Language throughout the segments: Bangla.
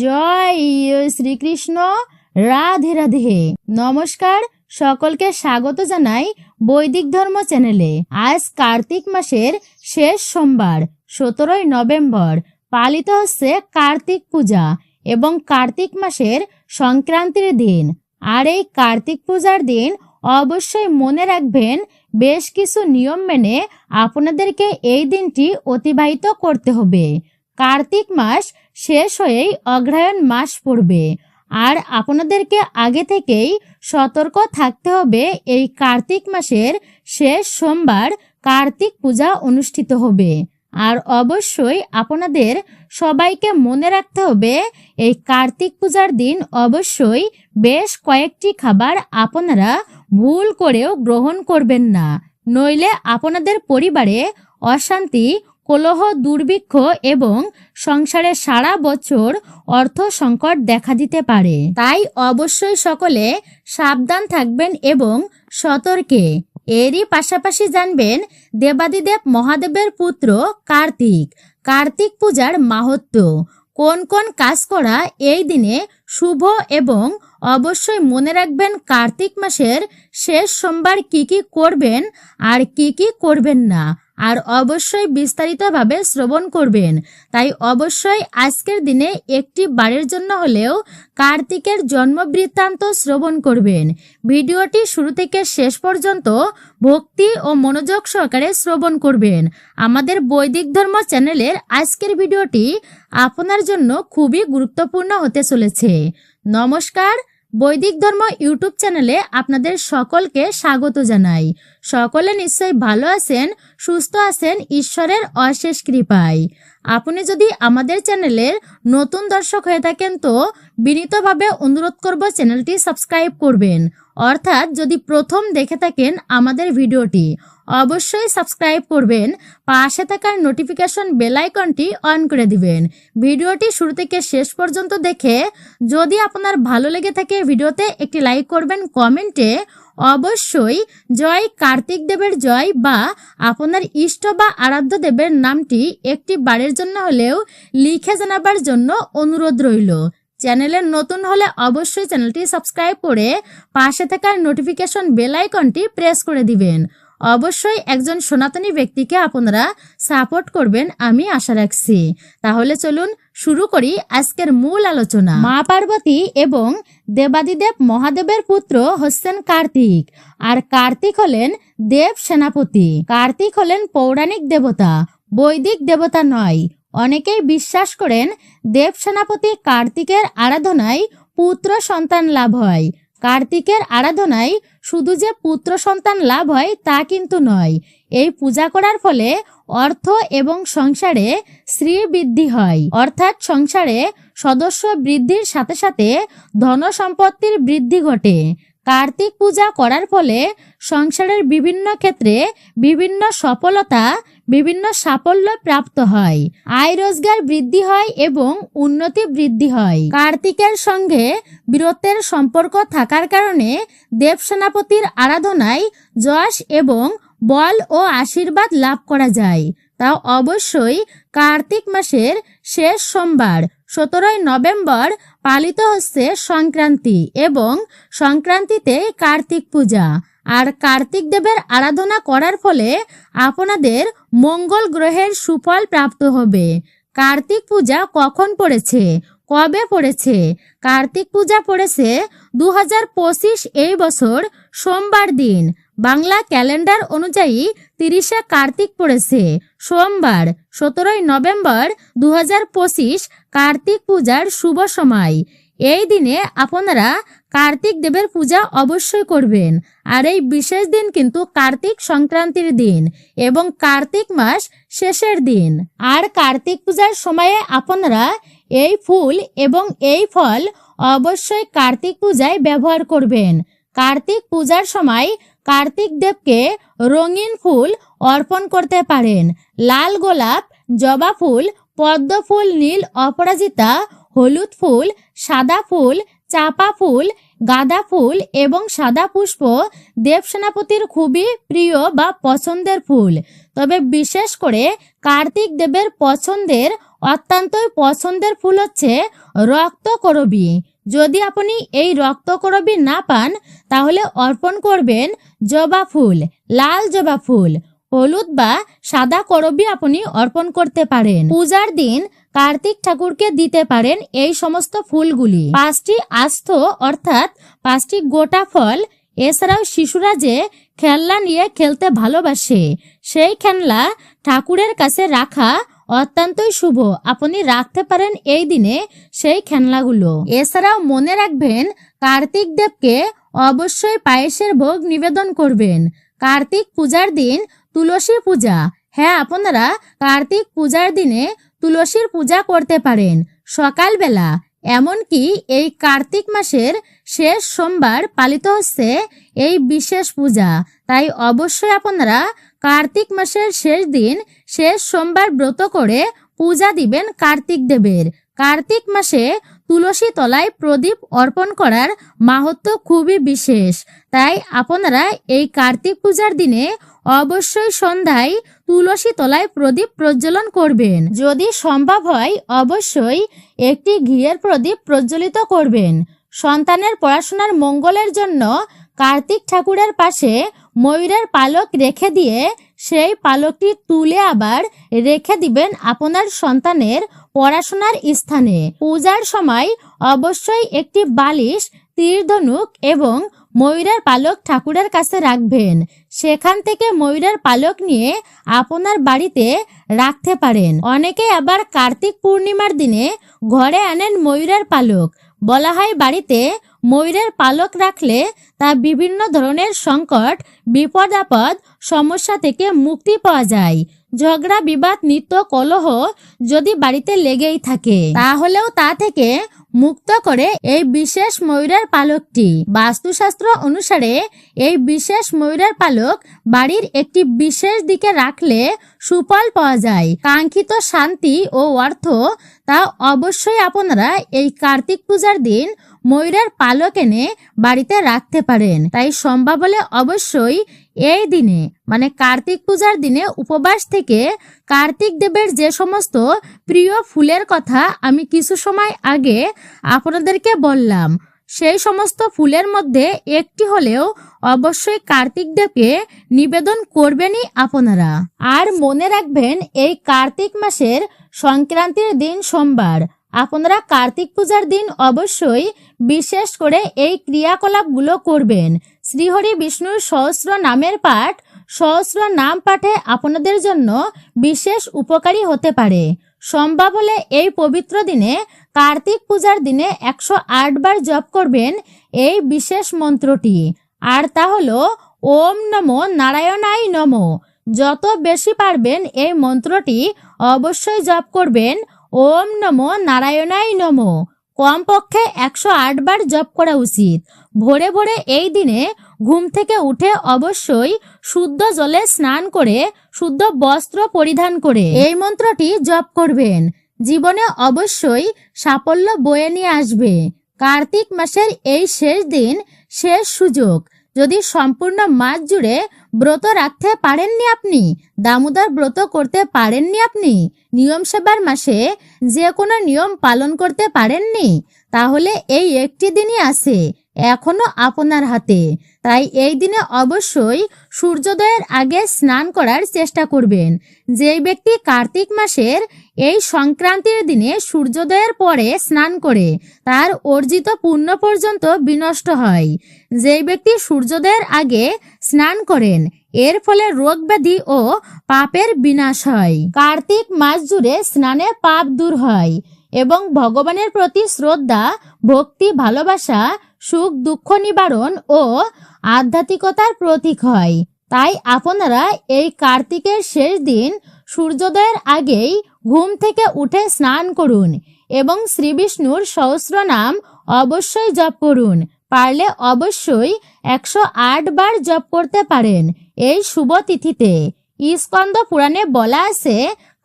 জয় শ্রীকৃষ্ণ, রাধে রাধে। নমস্কার, সকলকে স্বাগত জানাই বৈদিক ধর্ম চ্যানেলে। আজ কার্তিক মাসের শেষ সোমবার, সতেরোই নভেম্বর। পালিত হচ্ছে কার্তিক পূজা এবং কার্তিক মাসের সংক্রান্তির দিন। আর এই কার্তিক পূজার দিন অবশ্যই মনে রাখবেন, বেশ কিছু নিয়ম মেনে আপনাদেরকে এই দিনটি অতিবাহিত করতে হবে। কার্তিক মাস শেষ হয়েই অগ্রহায়ণ মাস পড়বে। আর আপনাদেরকে আগে থেকেই সতর্ক থাকতে হবে, এই কার্তিক মাসের শেষ সোমবার কার্তিক পূজা অনুষ্ঠিত হবে। আর অবশ্যই আপনাদের সবাইকে মনে রাখতে হবে, এই কার্তিক পূজার দিন অবশ্যই বেশ কয়েকটি খাবার আপনারা ভুল করেও গ্রহণ করবেন না। নইলে আপনাদের পরিবারে অশান্তি কলহ দুর্ভিক্ষ এবং সংসারে সারা বছর অর্থ সংকট দেখা দিতে পারে। তাই অবশ্যই সকলে সাবধান থাকবেন এবং সতর্কে। এরই পাশাপাশি জানবেন দেবাদিদেব মহাদেবের পুত্র কার্তিক। কার্তিক পূজার মাহাত্ম্য কোন কোন কাজ করা এই দিনে শুভ এবং অবশ্যই মনে রাখবেন কার্তিক মাসের শেষ সোমবার কি কি করবেন আর কি কি করবেন না। আর অবশ্যই বিস্তারিতভাবে শ্রবণ করবেন। তাই অবশ্যই আজকের দিনে একটি বারের জন্য হলেও কার্তিকের জন্ম বৃত্তান্ত শ্রবণ করবেন। ভিডিওটি শুরু থেকে শেষ পর্যন্ত ভক্তি ও মনোযোগ সহকারে শ্রবণ করবেন। আমাদের বৈদিক ধর্ম চ্যানেলের আজকের ভিডিওটি আপনার জন্য খুবই গুরুত্বপূর্ণ হতে চলেছে। নমস্কার বৈদিক ধর্ম ইউটিউব চ্যানেলে আপনাদের সকলকে স্বাগত জানাই। সকলে নিশ্চয়ই ভালো আছেন, সুস্থ আছেন, ঈশ্বরের অশেষ কৃপায়। আপনি যদি আমাদের চ্যানেলের নতুন দর্শক হয়ে থাকেন তো বিনীতভাবে অনুরোধ করব চ্যানেলটি সাবস্ক্রাইব করবেন। অর্থাৎ যদি প্রথম দেখে থাকেন আমাদের ভিডিওটি, অবশ্যই সাবস্ক্রাইব করবেন, পাশে থাকার নোটিফিকেশন বেল আইকনটি অন করে দিবেন। ভিডিওটি শুরু থেকে শেষ পর্যন্ত দেখে যদি আপনার ভালো লেগে থাকে ভিডিওতে একটি লাইক করবেন কমেন্টে, অবশ্যই জয় কার্তিক দেবের জয় বা আপনার ইষ্ট বা আরাধ্য দেবের নামটি একটি বারের জন্য হলেও লিখে জানাবার জন্য অনুরোধ রইল। চ্যানেলে নতুন হলে অবশ্যই চ্যানেলটি সাবস্ক্রাইব করে পাশে থাকার নোটিফিকেশন বেল আইকনটি প্রেস করে দিবেন। অবশ্যই একজন সনাতনী ব্যক্তিকে আপনারা সাপোর্ট করবেন আমি আশা রাখছি। তাহলে চলুন শুরু করি আজকের মূল আলোচনা। মা পার্বতী এবং দেবাদিদেব মহাদেবের পুত্র হচ্ছেন কার্তিক আর কার্তিক হলেন দেব সেনাপতি। কার্তিক হলেন পৌরাণিক দেবতা, বৈদিক দেবতা নয় অনেকেই বিশ্বাস করেন দেব সেনাপতি কার্তিকের আরাধনায় পুত্র সন্তান লাভ হয়। কার্তিকের আরাধনায় শুধু যে পুত্র সন্তান লাভ হয় তা কিন্তু নয়। এই পূজা করার ফলে অর্থ এবং সংসারে শ্রী বৃদ্ধি হয়। অর্থাৎ সংসারে সদস্য বৃদ্ধির সাথে সাথে ধন সম্পত্তির বৃদ্ধি ঘটে। কার্তিক পূজা করার ফলে সংসারের বিভিন্ন ক্ষেত্রে বিভিন্ন সফলতা, বিভিন্ন সাফল্য প্রাপ্ত হয়। আয় রোজগার বৃদ্ধি হয় এবং উন্নতি বৃদ্ধি হয়। কার্তিকের সঙ্গে বীরত্বের সম্পর্ক থাকার কারণে দেব সেনাপতির আরাধনায় যশ এবং বল ও আশীর্বাদ লাভ করা যায়। তা অবশ্যই কার্তিক মাসের শেষ সোমবার, সতেরোই নভেম্বর পালিত হচ্ছে সংক্রান্তি এবং সংক্রান্তিতে কার্তিক পূজা। আর কার্তিক দেবের আরাধনা করার ফলে আপনাদের মঙ্গল গ্রহের সুফল প্রাপ্ত হবে। কার্তিক পূজা কখন পড়েছে? কবে পড়েছে? কার্তিক পূজা পড়েছে দু হাজার পঁচিশ এই বছর সোমবার দিন। বাংলা ক্যালেন্ডার অনুযায়ী তিরিশে কার্তিক পড়েছে। সোমবার, সতেরোই নভেম্বর দু হাজার পঁচিশ কার্তিক পূজার শুভ সময়। এই দিনে আপনারা কার্তিক দেবের পূজা অবশ্যই করবেন। আর এই বিশেষ দিন কিন্তু কার্তিক সংক্রান্তির দিন এবং কার্তিক মাস শেষের দিন। আর কার্তিক পূজার সময়ে আপনারা এই ফুল এবং এই ফল অবশ্যই কার্তিক পূজায় ব্যবহার করবেন। কার্তিক পূজার সময় কার্তিক দেবকে রঙিন ফুল অর্পণ করতে পারেন। লাল গোলাপ, জবা ফুল, পদ্ম ফুল, নীল অপরাজিতা, হলুদ ফুল, সাদা ফুল, চাপা ফুল, গাঁদা ফুল এবং সাদা পুষ্প দেব সেনাপতির খুবই প্রিয় বা পছন্দের ফুল। তবে বিশেষ করে কার্তিক দেবের পছন্দের, অত্যন্তই পছন্দের ফুল হচ্ছে রক্তকরবী। যদি আপনি এই রক্তকরবী না পান, তাহলে অর্পণ করবেন জবা ফুল, লাল জবা ফুল, হলুদ বা সাদা করবী আপনি অর্পণ করতে পারেন। পূজার দিন কার্তিক ঠাকুরকে দিতে পারেন এই সমস্ত ফুলগুলি। পাঁচটি আস্ত, অর্থাৎ পাঁচটি গোটা ফল, এছাড়াও শিশুরা যে খেলনা নিয়ে খেলতে ভালোবাসে, সেই খেলনা ঠাকুরের কাছে রাখা অত্যন্তই শুভ। আপনি রাখতে পারেন এই দিনে সেই খেলনাগুলো। এছাড়াও মনে রাখবেন, কার্তিক দেবকে অবশ্যই পায়েসের ভোগ নিবেদন করবেন। কার্তিক পূজার দিন তুলসী পূজা। হ্যাঁ আপনারা কার্তিক পূজার দিনে তুলসীর পূজা করতে পারেন সকালবেলা। এমনকি এই কার্তিক মাসের শেষ সোমবার পালিত হচ্ছে এই বিশেষ পূজা। তাই অবশ্যই আপনারা কার্তিক মাসের শেষ দিন শেষ সোমবার ব্রত করে পূজা দিবেন কার্তিক দেবের। কার্তিক মাসে তুলসী তলায় প্রদীপ অর্পণ করার মাহাত্ম খুবই বিশেষ। তাই আপনারা এই কার্তিক পূজার দিনে অবশ্যই সন্ধ্যায় তুলসী তলায় প্রদীপ প্রজ্বলন করবেন। যদি সম্ভব হয়, অবশ্যই একটি ঘিয়ের প্রদীপ প্রজ্বলিত করবেন। সন্তানের পড়াশোনার মঙ্গলের জন্য কার্তিক ঠাকুরের পাশে ময়ূরের পালক রেখে দিয়ে সেই পালকটি তুলে আবার রেখে দিবেন আপনার সন্তানের পড়াশোনার স্থানে। পূজার সময় অবশ্যই একটি বালিশ, তীরধনুক এবং ময়ূরের পালক ঠাকুরের কাছে রাখবেন। সেখান থেকে ময়ূরের পালক নিয়ে আপনার বাড়িতে রাখতে পারেন। অনেকে আবার কার্তিক পূর্ণিমার দিনে ঘরে আনেন ময়ূরের পালক। বলা হয় বাড়িতে ময়ূরের পালক রাখলে তা বিভিন্ন ধরনের সংকট, বিপদ, আপদ, সমস্যা থেকে মুক্তি পাওয়া যায়। ঝগড়া, বিবাদ, নিত্য, কলহ যদি বাড়িতে লেগেই থাকে, তাহলেও তা থেকে মুক্ত করে এই বিশেষ ময়ূরের পালকটি। বাস্তুশাস্ত্র অনুসারে এই বিশেষ ময়ূরের পালক বাড়ির একটি বিশেষ দিকে রাখলে সুফল পাওয়া যায়। কাঙ্ক্ষিত শান্তি ও অর্থ তা অবশ্যই আপনারা এই কার্তিক পূজার দিন ময়ূরের পালক এনে বাড়িতে রাখতে পারেন। তাই সম্ভব হলে অবশ্যই এই দিনে মানে কার্তিক পূজার দিনে উপবাস থেকে কার্তিক দেবের যে সমস্ত প্রিয় ফুলের কথা আমি কিছু সময় আগে আপনাদেরকে বললাম, সেই সমস্ত ফুলের মধ্যে একটি হলেও অবশ্যই কার্তিক দেবকে নিবেদন করবেনই আপনারা। আর মনে রাখবেন, এই কার্তিক মাসের সংক্রান্তির দিন সোমবার আপনারা কার্তিক পূজার দিন অবশ্যই বিশেষ করে এই ক্রিয়াকলাপগুলো করবেন। শ্রীহরি বিষ্ণুর সহস্র নামের পাঠ, সহস্র নাম পাঠে আপনাদের জন্য বিশেষ উপকারী হতে পারে। সম্ভব হলে এই পবিত্র দিনে কার্তিক পূজার দিনে একশো বার জপ করবেন এই বিশেষ মন্ত্রটি। আর তা হলো, ওম নমো নারায়ণাই নমো। যত বেশি পারবেন এই মন্ত্রটি অবশ্যই জপ করবেন। ওম নমো নারায়ণাই নমো। কমপক্ষে একশো বার জপ করা উচিত। ভোরে ভোরে এই দিনে ঘুম থেকে উঠে অবশ্যই শুদ্ধ জলে স্নান করে, শুদ্ধ বস্ত্র পরিধান করে এই মন্ত্রটি জপ করবেন। জীবনে অবশ্যই সাফল্য বয়ে নিয়ে আসবে। কার্তিক মাসের এই শেষ দিন শেষ সুযোগ। যদি সম্পূর্ণ মাস জুড়ে ব্রত রাখতে পারেননি আপনি? দামোদর ব্রত করতে পারেননি আপনি? নিয়ম সেবার মাসে যে কোনো নিয়ম পালন করতে পারেননি? তাহলে এই একটি দিনই আছে, এখনও আপনার হাতে। তাই এই দিনে অবশ্যই সূর্যোদয়ের আগে স্নান করার চেষ্টা করবেন। যেই ব্যক্তি কার্তিক মাসের এই সংক্রান্তির দিনে সূর্যোদয়ের পরে স্নান করে, তার অর্জিত পুণ্য পর্যন্ত বিনষ্ট হয়। যেই ব্যক্তি সূর্যোদয়ের আগে স্নান করেন, এর ফলে রোগ ব্যাধি ও পাপের বিনাশ হয়। কার্তিক মাস জুড়ে স্নানে পাপ দূর হয়। এবং ভগবানের প্রতি শ্রদ্ধা, ভক্তি, ভালোবাসা, সুখ, দুঃখ নিবারণ ও আধ্যাত্মিকতার প্রতীক হয়। তাই আপনারা এই কার্তিকের শেষ দিন সূর্যোদয়ের আগেই ঘুম থেকে উঠে স্নান করুন এবং শ্রী বিষ্ণুর সহস্র নাম অবশ্যই জপ করুন। পারলে অবশ্যই একশো আট বার জপ করতে পারেন এই শুভ তিথিতে। ইস্কন্দ পুরাণে বলা আছে,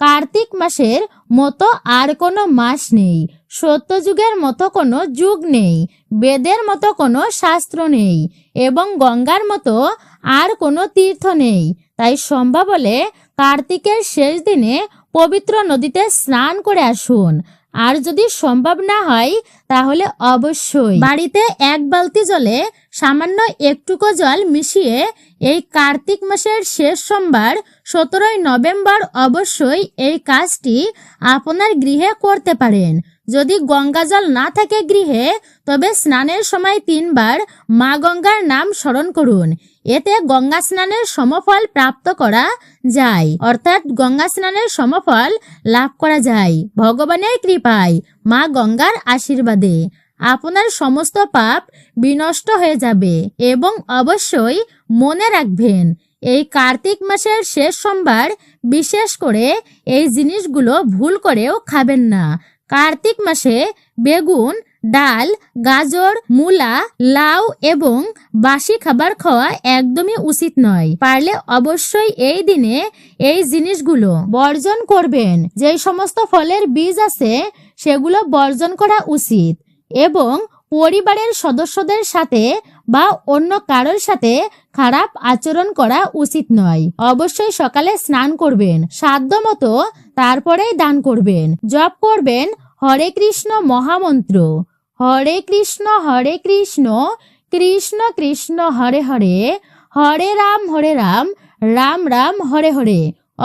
কার্তিক মাসের মতো আর কোনো মাস নেই। সত্যযুগের মতো কোনো যুগ নেই। বেদের মতো কোনো শাস্ত্র নেই। এবং গঙ্গার মতো আর কোনো তীর্থ নেই। তাই সম্ভব হলে কার্তিকের শেষ দিনে পবিত্র নদীতে স্নান করে আসুন। আর যদি সম্ভব না হয়, তাহলে অবশ্যই বাড়িতে এক বালতি জলে সামান্য একটুকু জল মিশিয়ে এই কার্তিক মাসের শেষ সোমবার সতেরোই নভেম্বর অবশ্যই এই কাজটি আপনার গৃহে করতে পারেন। যদি গঙ্গা জল না থাকে গৃহে, তবে স্নানের সময় তিনবার মা গঙ্গার নাম স্মরণ করুন। এতে গঙ্গা স্নানের সমফল প্রাপ্ত করা যায়। অর্থাৎ গঙ্গা স্নানের সমফল লাভ করা যায়। ভগবানের কৃপায় মা গঙ্গার আশীর্বাদে আপনার সমস্ত পাপ বিনষ্ট হয়ে যাবে এবং অবশ্যই মনে রাখবেন এই কার্তিক মাসের শেষ সোমবার বিশেষ করে এই জিনিসগুলো ভুল করেও খাবেন না। কার্তিক মাসে বেগুন, ডাল, গাজর, মূলা, লাউ এবং বাসি খাবার খাওয়া একদমই উচিত নয়। পারলে অবশ্যই এই দিনে এই জিনিসগুলো বর্জন করবেন। যে সমস্ত ফলের বীজ আছে, সেগুলো বর্জন করা উচিত এবং পরিবারের সদস্যদের সাথে বা অন্য কারোর সাথে খারাপ আচরণ করা উচিত নয়। অবশ্যই সকালে স্নান করবেন, সাধ্য মতো তারপরেই দান করবেন। জপ করবেন, হরে কৃষ্ণ মহামন্ত্র। হরে কৃষ্ণ হরে কৃষ্ণ কৃষ্ণ কৃষ্ণ, হরে হরে হরে রাম হরে রাম রাম রাম, হরে হরে।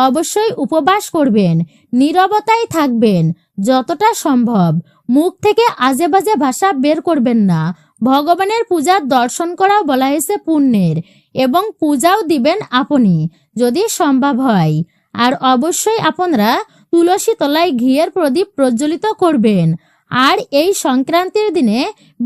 অবশ্যই উপবাস করবেন, নীরবতায় থাকবেন, যতটা সম্ভব। মুখ থেকে আজে বাজে ভাষা বের করবেন না। ভগবানের পূজার দর্শন করাও বলা হয়েছে পুণ্যের। এবং পূজাও দিবেন আপনি, যদি সম্ভব হয়। আর অবশ্যই আপনারা তুলসী তলায় ঘিয়ের প্রদীপ প্রজ্বলিত করবেন। আর এই সংক্রান্তির দিনে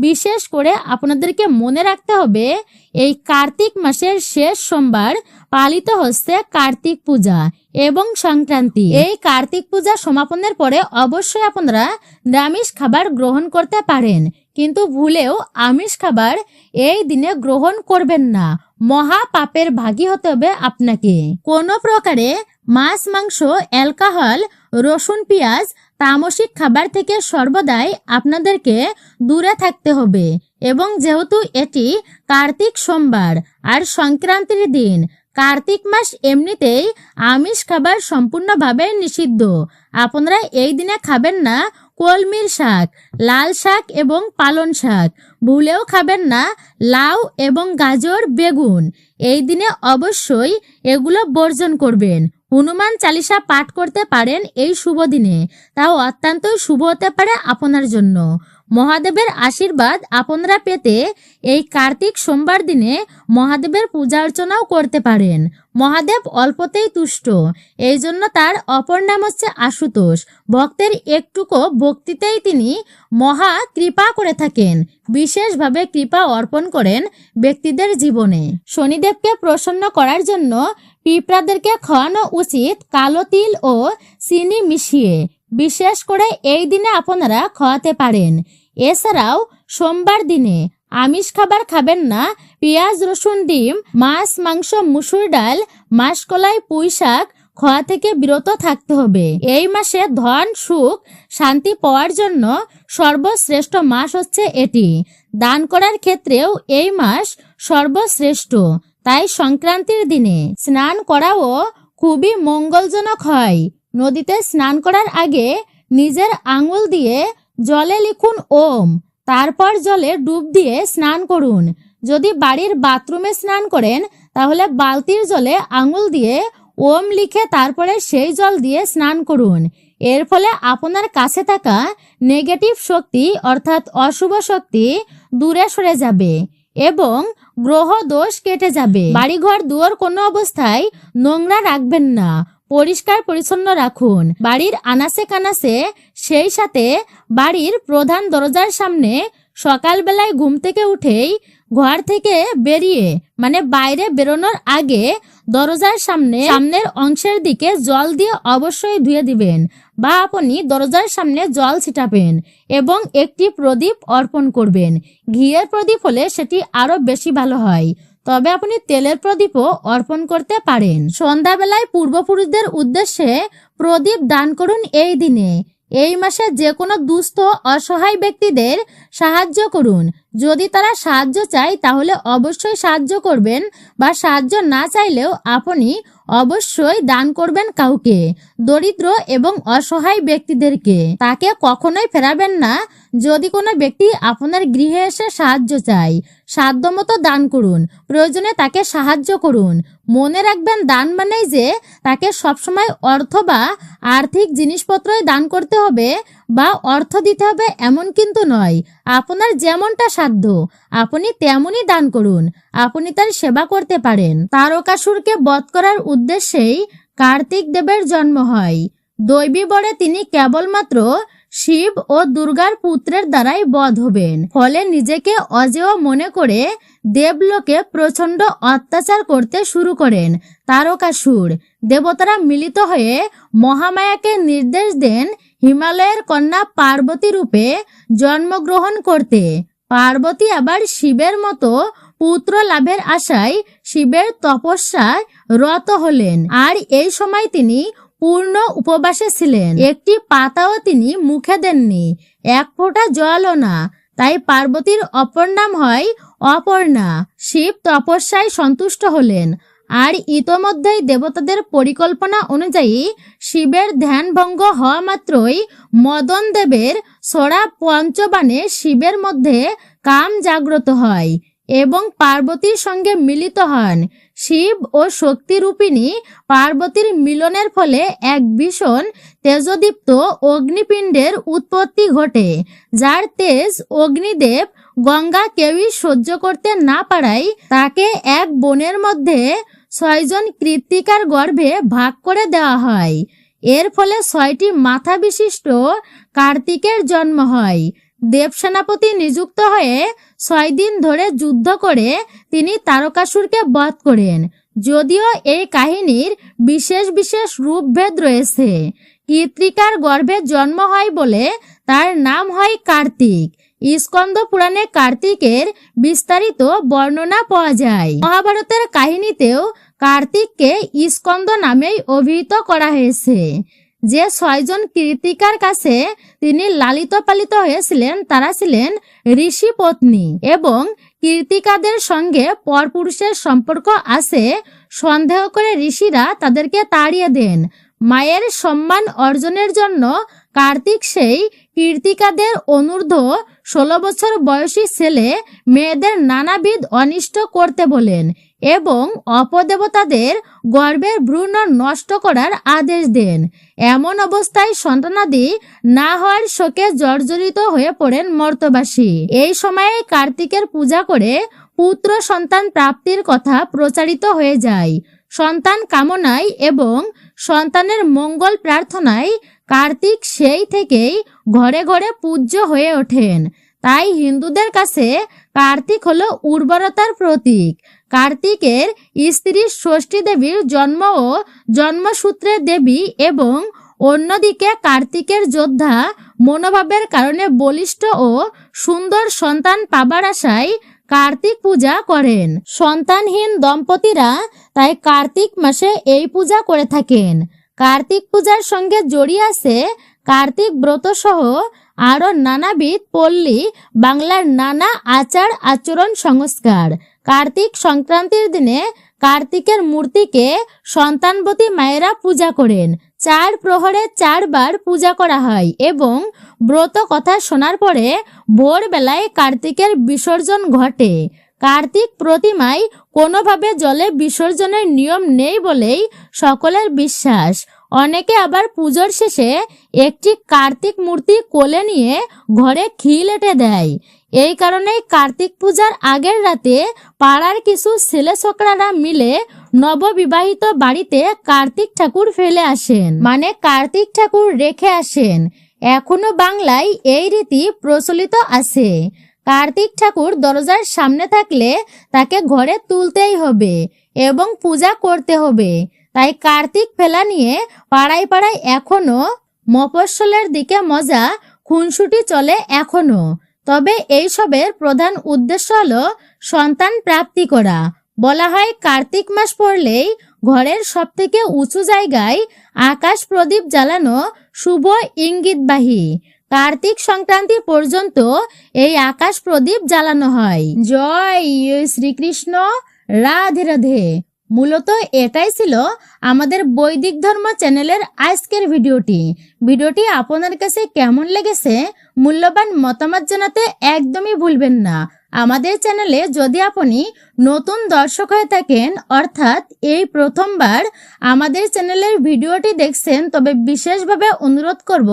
বিশেষ করে আপনাদেরকে মনে রাখতে হবে, এই কার্তিক মাসের শেষ সোমবার পালিত হচ্ছে কার্তিক পূজা এবং সংক্রান্তি। এই কার্তিক পূজা সমাপনের পরে অবশ্যই আপনারা নিরামিষ খাবার গ্রহণ করতে পারেন, কিন্তু ভুলেও আমিষ খাবার এই দিনে গ্রহণ করবেন না। মহা পাপের ভাগী হতে হবে আপনাকে। কোনো প্রকারে মাছ, মাংস, অ্যালকোহল, রসুন, পেঁয়াজ তামসিক খাবার থেকে সর্বদাই আপনাদেরকে দূরে থাকতে হবে। এবং যেহেতু এটি কার্তিক সোমবার আর সংক্রান্তির দিন, কার্তিক মাস এমনিতেই আমিষ খাবার সম্পূর্ণভাবে নিষিদ্ধ। আপনারা এই দিনে খাবেন না কলমির শাক, লাল শাক এবং পালন শাক। ভুলেও খাবেন না লাউ এবং গাজর, বেগুন। এই দিনে অবশ্যই এগুলো বর্জন করবেন। হনুমান চালিসা পাঠ করতে পারেন এই শুভ দিনে। তাও অত্যন্তই শুভ হতে পারে আপনার জন্য। মহাদেবের আশীর্বাদ আপনারা পেতে এই কার্তিক সোমবার দিনে মহাদেবের পূজা অর্চনাও করতে পারেন। মহাদেব অল্পতেই তুষ্ট, এই জন্য তার অপর নাম হচ্ছে আশুতোষ। ভক্তের একটুকু ভক্তিতেই তিনি মহা কৃপা করে থাকেন, বিশেষভাবে কৃপা অর্পণ করেন ব্যক্তিদের জীবনে। শনিদেবকে প্রসন্ন করার জন্য পিঁপড়াদেরকে খাওয়ানো উচিত কালো তিল ও চিনি মিশিয়ে। বিশেষ করে এই দিনে আপনারা খাওয়াতে পারেন। এছাড়াও সোমবার দিনে আমিষ খাবার খাবেন না, পেঁয়াজ, রসুন, ডিম, মাছ, মাংস, মুসুর ডাল, মাসকলাই, পুঁই শাক খোয়া থেকে বিরত থাকতে হবে। এই মাসে ধন, সুখ, শান্তি পাওয়ার জন্য সর্বশ্রেষ্ঠ মাস হচ্ছে এটি। দান করার ক্ষেত্রেও এই মাস সর্বশ্রেষ্ঠ। তাই সংক্রান্তির দিনে স্নান করাও খুবই মঙ্গলজনক হয়। নদীতে স্নান করার আগে নিজের আঙুল দিয়ে জলে লিখুন ওম। তারপর জলে ডুব দিয়ে স্নান করুন। যদি বাড়ির বাথরুমে স্নান করেন, তাহলে বালতির জলে আঙুল দিয়ে ওম লিখে তারপরে সেই জল দিয়ে স্নান করুন। এর ফলে আপনার কাছে থাকা নেগেটিভ শক্তি, অর্থাৎ অশুভ শক্তি, দূরে সরে যাবে এবং গ্রহ দোষ কেটে যাবে। বাড়িঘর দুয়ার কোনো অবস্থায় নোংরা রাখবেন না। পরিষ্কার পরিচ্ছন্ন রাখুন। বাড়ির আনাসে কানাসে সেই সাথে বাড়ির প্রধান দরজার সামনে সকালবেলায় ঘুম থেকে উঠেই ঘর থেকে বেরিয়ে মানে বাইরে বেরোনোর আগে দরজার সামনে, সামনের অংশের দিকে জল দিয়ে অবশ্যই ধুয়ে দিবেন বা আপনি দরজার সামনে জল ছিটাবেন এবং একটি প্রদীপ অর্পণ করবেন। ঘিয়ের প্রদীপ হলে সেটি আরও বেশি ভালো হয়। তবে আপনি তেলের প্রদীপও অর্পণ করতে পারেন। সন্ধ্যাবেলায় পূর্বপুরুষদের উদ্দেশ্যে প্রদীপ দান করুন এই দিনে। এই মাসে যে কোনো দুস্থ, অসহায় ব্যক্তিদের সাহায্য করুন। যদি তারা সাহায্য চায়, তাহলে অবশ্যই সাহায্য করবেন বা সাহায্য না চাইলেও আপনি অবশ্যই দান করবেন কাউকে, দরিদ্র এবং অসহায় ব্যক্তিদেরকে। তাকে কখনোই ফেরাবেন না। যদি কোনো ব্যক্তি আপনার গৃহে এসে সাহায্য চায়, সাধ্যমতো দান করুন। প্রয়োজনে তাকে সাহায্য করুন। মনে রাখবেন, দান মানেই যে তাকে সবসময় অর্থ বা আর্থিক জিনিসপত্রই দান করতে হবে বা অর্থ দিতে হবে এমন কিন্তু নয়। আপনার যেমনটা সাধ্য, আপনি তেমনই দান করুন, আপনি তার সেবা করতে পারেন। তারকাসুরকে বধ করার উদ্দেশ্যেই কার্তিক দেবের জন্ম হয়। দৈবী বরে তিনি কেবলমাত্র শিব ও দুর্গার পুত্রের দ্বারাই বধ হবেন। ফলে নিজেকে অজেয় মনে করে দেবলোকে প্রচণ্ড অত্যাচার করতে শুরু করেন। তারকাসুর দেবতারা মিলিত হয়ে মহামায়াকে নির্দেশ দেন হিমালয়ের কন্যা পার্বতী রূপে জন্মগ্রহণ করতে। পার্বতী আবার শিবের মতো পুত্র লাভের আশায় শিবের তপস্যায় রত হলেন। আর এই সময় তিনি পূর্ণ উপবাসে ছিলেন। একটি পাতাও তিনি মুখে দেননি। এক ফোঁটা জলও না। তাই পার্বতীর অপর নাম হয় অপর্ণা। শিব তপস্যায় সন্তুষ্ট হলেন। আর ইতোমধ্যেই দেবতাদের পরিকল্পনা অনুযায়ী শিবের ধ্যানভঙ্গ হওয়া মাত্রই মদন দেবের সরা পঞ্চবাণে শিবের মধ্যে কাম জাগ্রত হয় এবং পার্বতীর সঙ্গে মিলিত হন। শিব ও শক্তিরূপিণী পার্বতীর মিলনের ফলে এক ভীষণ তেজদীপ্ত অগ্নিপিণ্ডের উৎপত্তি ঘটে, যার তেজ অগ্নিদেব গঙ্গা কেউই সহ্য করতে না পারায় তাকে এক বনের মধ্যে ছয়জন কৃত্তিকার গর্ভে ভাগ করে দেওয়া হয়। এর ফলে ছয়টি মাথা বিশিষ্ট কার্তিকের জন্ম হয়। দেবসেনাপতি নিযুক্ত হয়ে ছয় দিন ধরে যুদ্ধ করে তিনি তারকাসুরকে বধ করেন। যদিও এই কাহিনীর বিশেষ বিশেষ রূপভেদ রয়েছে। কৃত্রিকার গর্ভে জন্ম হয় বলে তার নাম হয় কার্তিক। স্কন্দ পুরাণে কার্তিকের বিস্তারিত বর্ণনা পাওয়া যায়। মহাভারতের কাহিনীতেও কার্তিককে স্কন্দ নামেই অভিহিত করা হয়েছে। যে ছয়জন কৃতিকার কাছে তিনি লালিত পালিত হয়েছিলেন তারা ছিলেন ঋষি পত্নী এবং কীর্তিকাদের সঙ্গে পরপুরুষের সম্পর্ক আছে। সন্দেহ করে ঋষিরা তাদেরকে তাড়িয়ে দেন। মায়ের সম্মান অর্জনের জন্য কার্তিক সেই কীর্তিকাদের অনূর্ধ্ব ষোলো বছর বয়সী ছেলে মেয়েদের নানাবিধ অনিষ্ট করতে বলেন এবং অপদেবতাদের গর্ভের ভ্রূণ নষ্ট করার আদেশ দেন। এমন অবস্থায় সন্তানাদি না হওয়ার শোকে জর্জরিত হয়ে পড়েন মর্তবাসী। এই সময়ে কার্তিকের পূজা করে পুত্র সন্তান প্রাপ্তির কথা প্রচারিত হয়ে যায়। সন্তান কামনায় এবং সন্তানের মঙ্গল প্রার্থনায় কার্তিক সেই থেকেই ঘরে ঘরে পূজ্য হয়ে ওঠেন। তাই হিন্দুদের কাছে কার্তিক হলো উর্বরতার প্রতীক। কার্তিকের স্ত্রী ষষ্ঠী দেবীর জন্ম ও জন্মসূত্রের দেবী এবং অন্যদিকে কার্তিকের যোদ্ধা মনোভাবের কারণে বলিষ্ঠ ও সুন্দর সন্তান পাবার আশায় কার্তিক পূজা করেন। সন্তানহীন দম্পতিরা তাই কার্তিক মাসে এই পূজা করে থাকেন। কার্তিক পূজার সঙ্গে জড়িয়ে আছে কার্তিক ব্রত সহ আরও নানাবিধ পল্লী, বাংলার নানা আচার আচরণ সংস্কার। কার্তিক সংক্রান্তির দিনে কার্তিকের মূর্তিকে সন্তানবতী মায়েরা পূজা করেন। চার প্রহরে চারবার পূজা করা হয় এবং ব্রত কথা শোনার পরে ভোরবেলায় কার্তিকের বিসর্জন ঘটে। কার্তিক প্রতিমায় কোনোভাবে জলে বিসর্জনের নিয়ম নেই বলেই সকলের বিশ্বাস। অনেকে আবার পুজোর শেষে একটি কার্তিক মূর্তি কোলে নিয়ে ঘরে খিল এঁটে দেয়। এই কারণেই কার্তিক পূজার আগের রাতে পাড়ার কিছু ছেলে ছোকরারা মিলে নববিবাহিত বাড়িতে কার্তিক ঠাকুর ফেলে আসেন। মানে কার্তিক ঠাকুর রেখে আসেন। এখনও বাংলায় এই রীতি প্রচলিত আছে। কার্তিক ঠাকুর দরজার সামনে থাকলে তাকে ঘরে তুলতেই হবে এবং পূজা করতে হবে। তাই কার্তিক ফেলা নিয়ে পাড়ায় পাড়ায় এখনও মফস্বলের দিকে মজা, খুনসুটি চলে এখনও। তবে এইসবের প্রধান উদ্দেশ্য হলো সন্তান প্রাপ্তি করা। বলা হয় কার্তিক মাস পড়লেই ঘরের সব থেকে উঁচু জায়গায় আকাশ প্রদীপ জ্বালানো শুভ ইঙ্গিতবাহী। কার্তিক সংক্রান্তি পর্যন্ত এই আকাশ প্রদীপ জ্বালানো হয়। জয় শ্রীকৃষ্ণ, রাধে রাধে। মূলত এটাই ছিল আমাদের বৈদিক ধর্ম চ্যানেলের আজকের ভিডিওটি। ভিডিওটি আপনার কাছে কেমন লেগেছে, মূল্যবান মতামত জানাতে একদমই ভুলবেন না। আমাদের চ্যানেলে যদি আপনি নতুন দর্শক হয়ে থাকেন, অর্থাৎ এই প্রথমবার আমাদের চ্যানেলের ভিডিওটি দেখছেন, তবে বিশেষভাবে অনুরোধ করব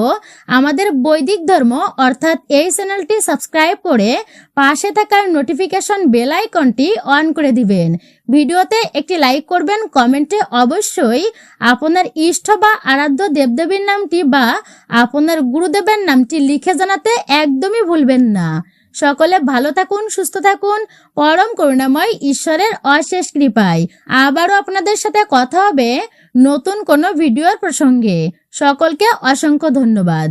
আমাদের বৈদিক ধর্ম, অর্থাৎ এই চ্যানেলটি সাবস্ক্রাইব করে পাশে থাকার নোটিফিকেশন বেল আইকনটি অন করে দিবেন। ভিডিওতে একটি লাইক করবেন, কমেন্টে অবশ্যই আপনার ইষ্ট বা আরাধ্য দেবদেবীর নামটি বা আপনার গুরুদেবের নামটি লিখে জানাতে একদমই ভুলবেন না। সকলে ভালো থাকুন, সুস্থ থাকুন। পরম করুণাময় ঈশ্বরের অশেষ কৃপায়। আবারও আপনাদের সাথে কথা হবে নতুন কোনো ভিডিওর প্রসঙ্গে। সকলকে অসংখ্য ধন্যবাদ।